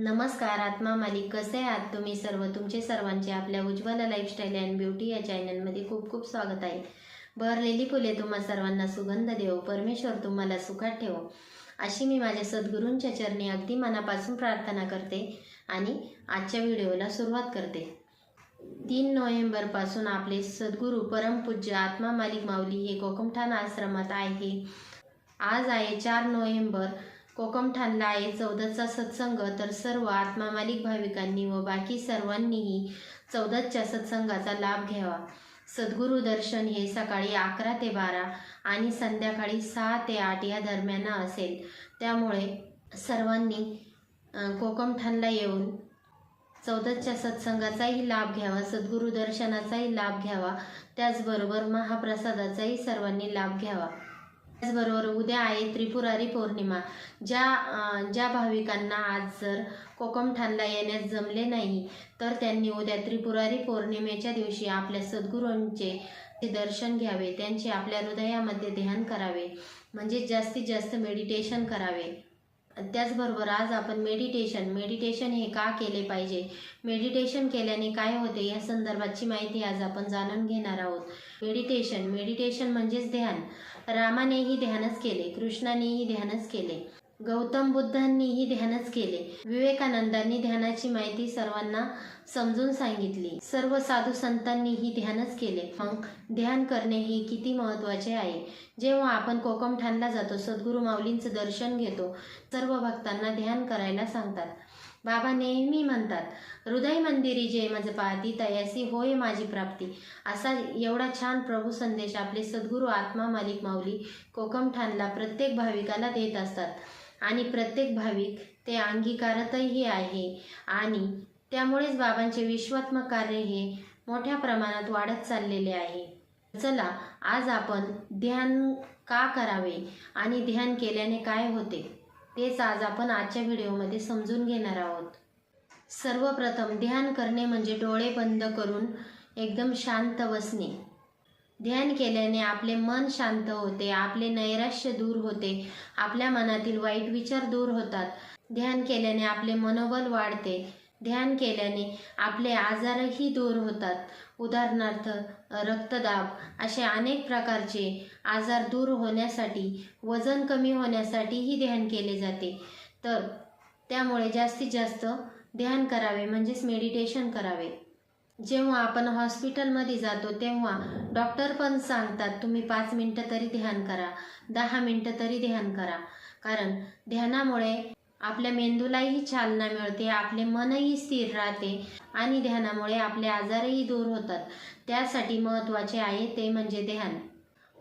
नमस्कार आत्मा मालिक. कसे आहात तुम्ही सर्व? तुमचे सर्वांचे आपल्या उज्ज्वल लाईफस्टाईल अँड ब्युटी या चॅनलमध्ये खूप खूप स्वागत आहे. बहरलेली फुले तुम्हा सर्वांना सुगंध देव परमेश्वर तुम्हाला सुखात ठेवो. अशी मी माझ्या सद्गुरूंच्या चरणी अगदी मनापासून प्रार्थना करते आणि आजच्या व्हिडिओला सुरुवात करते. तीन नोव्हेंबरपासून आपले सद्गुरू परमपूज्य आत्मा मालिक माऊली हे कोकमठाण आश्रमात आहे. आज आहे चार नोव्हेंबर कोकमठाणला आहे. चौदाचा सत्संग तर सर्व आत्मा मालिक भाविकांनी व बाकी सर्वांनीही चौदाच्या सत्संगाचा लाभ घ्यावा. सद्गुरू दर्शन हे सकाळी अकरा ते बारा आणि संध्याकाळी सहा ते आठ या दरम्यान असेल. त्यामुळे सर्वांनी कोकम ठाणला येऊन चौदाच्या सत्संगाचाही लाभ घ्यावा सद्गुरू दर्शनाचाही लाभ घ्यावा त्याचबरोबर महाप्रसादाचाही सर्वांनी लाभ घ्यावा. त्याचबरोबर उद्या आहे त्रिपुरारी पौर्णिमा. ज्या ज्या भाविकांना आज जर कोकमठाणला येण्यास जमले नाही तर त्यांनी उद्या त्रिपुरारी पौर्णिमेच्या दिवशी आपल्या सद्गुरूंचे ते दर्शन घ्यावे त्यांचे आपल्या हृदयामध्ये ध्यान करावे म्हणजे जास्तीत जास्त मेडिटेशन करावे. त्याचबरोबर आज आपण मेडिटेशन मेडिटेशन हे का केले पाहिजे? मेडिटेशन केल्याने काय होते? या संदर्भाची माहिती आज आपण जाणून घेणार आहोत. मेडिटेशन मेडिटेशन म्हणजेच ध्यान. रामानेही ध्यानच केले कृष्णानेही ध्यानच केले. गौतम बुद्धांनीही ध्यानच केले. विवेकानंदांनी ध्यानाची माहिती सर्वांना समजून सांगितली. सर्व साधू संतांनीही ध्यानच केले. मग ध्यान करणे हे किती महत्त्वाचे आहे? जेव्हा आपण कोकमठाणला जातो सद्गुरू माऊलींचं दर्शन घेतो सर्व भक्तांना ध्यान करायला सांगतात. बाबा नेहमी म्हणतात हृदय मंदिरी जे मज पाहती तयासी होय माझी प्राप्ती. असा एवढा छान प्रभू संदेश आपले सद्गुरू आत्मा मालिक माऊली कोकमठाणला प्रत्येक भाविकाला देत असतात. आणि प्रत्येक भाविक ते अंगीकारतही आहे. आणि त्यामुळेच बाबांचे विश्वात्मक कार्य हे मोठ्या प्रमाणात वाढत चाललेले आहे. चला आज आपण ध्यान का करावे? आणि ध्यान केल्याने काय होते? तेच आज आपण आजच्या व्हिडिओमध्ये समजून घेणार आहोत. सर्वप्रथम ध्यान करणे म्हणजे डोळे बंद करून एकदम शांत बसणे. ध्यान केल्याने आपले मन शांत होते आपले नैराश्य दूर होते आपल्या मनातील वाईट विचार दूर होतात. ध्यान केल्याने आपले मनोबल वाढते. ध्यान केल्याने आपले आजारही दूर होतात. उदाहरणार्थ रक्तदाब असे अनेक प्रकारचे आजार दूर होण्यासाठी वजन कमी होण्यासाठीही ध्यान केले जाते. तर त्यामुळे जास्तीत जास्त ध्यान करावे म्हणजेच मेडिटेशन करावे. जेव्हा आपण हॉस्पिटलमध्ये जातो तेव्हा डॉक्टर पण सांगतात तुम्ही पाच मिनटं तरी ध्यान करा दहा मिनटं तरी ध्यान करा. कारण ध्यानामुळे आपल्या मेंदूलाही चालना मिळते आपले मनही स्थिर राहते आणि ध्यानामुळे आपले आजारही दूर होतात. त्यासाठी महत्त्वाचे आहे ते म्हणजे ध्यान.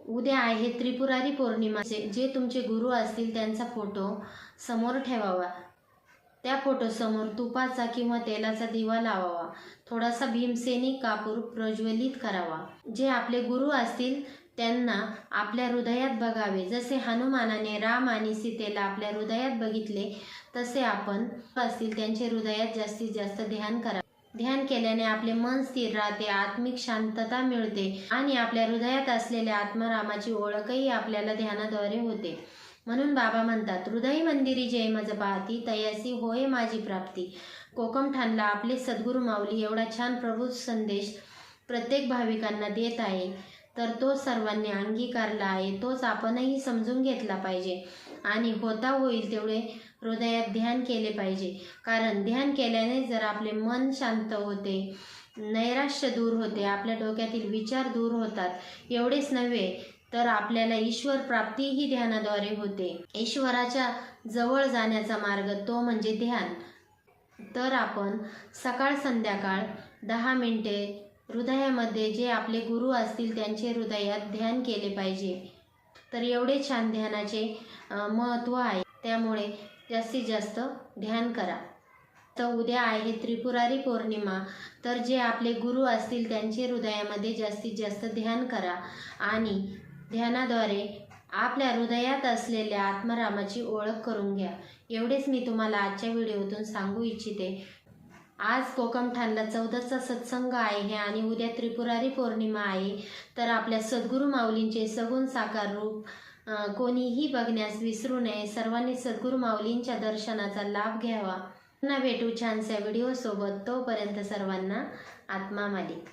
उद्या आहे त्रिपुरारी पौर्णिमा. जे जे तुमचे गुरु असतील त्यांचा फोटो समोर ठेवावा. त्या फोटोसमोर तुपाचा किंवा तेलाचा दिवा लावावा. थोडासा भीमसेनी कापूर प्रज्वलित करावा. जे आपले गुरु असतील त्यांना आपल्या हृदयात बघावे. जसे हनुमानाने राम आणि सीतेला आपल्या हृदयात बघितले तसे आपण असतील त्यांचे हृदयात जास्तीत जास्त ध्यान करा. ध्यान केल्याने आपले मन स्थिर राहते आत्मिक शांतता मिळते आणि आपल्या हृदयात असलेल्या आत्मरामाची ओळखही आपल्याला ध्यानाद्वारे होते. म्हणून बाबा म्हणतात हृदय मंदिरी जय मज पाहती तयासी होय माझी प्राप्ती. कोकमठाणला आपले सद्गुरू माऊली एवढा छान प्रभू संदेश प्रत्येक भाविकांना देत आहे. तर तो सर्वांनी अंगीकारला आहे. तोच आपणही समजून घेतला पाहिजे. आणि होता होईल तेवढे हृदयात ध्यान केले पाहिजे. कारण ध्यान केल्याने जर आपले मन शांत होते नैराश्य दूर होते आपल्या डोक्यातील विचार दूर होतात. एवढेच नव्हे तर आपल्याला ईश्वर प्राप्तीही ध्यानाद्वारे होते. ईश्वराच्या जवळ जाण्याचा मार्ग तो म्हणजे ध्यान. तर आपण सकाळ संध्याकाळ दहा मिनटे हृदयामध्ये जे आपले गुरु असतील त्यांचे हृदयात ध्यान केले पाहिजे. तर एवढे छान ध्यानाचे महत्त्व आहे. त्यामुळे जास्तीत जास्त ध्यान करा. तर उद्या आहे त्रिपुरारी पौर्णिमा. तर जे आपले गुरु असतील त्यांचे हृदयामध्ये जास्तीत जास्त ध्यान करा. आणि ध्यानाद्वारे आपल्या हृदयात असलेल्या आत्मारामाची ओळख करून घ्या. एवढेच मी तुम्हाला आजच्या व्हिडिओतून सांगू इच्छिते. आज कोकमठाणला चौदाचा सत्संग आहे आणि उद्या त्रिपुरारी पौर्णिमा आहे. तर आपल्या सद्गुरू माऊलींचे सगुण साकार रूप कोणीही बघण्यास विसरू नये. सर्वांनी सद्गुरू माऊलींच्या दर्शनाचा लाभ घ्यावा. पुन्हा भेटू छानशा व्हिडिओसोबत. तोपर्यंत सर्वांना आत्मा मालिक.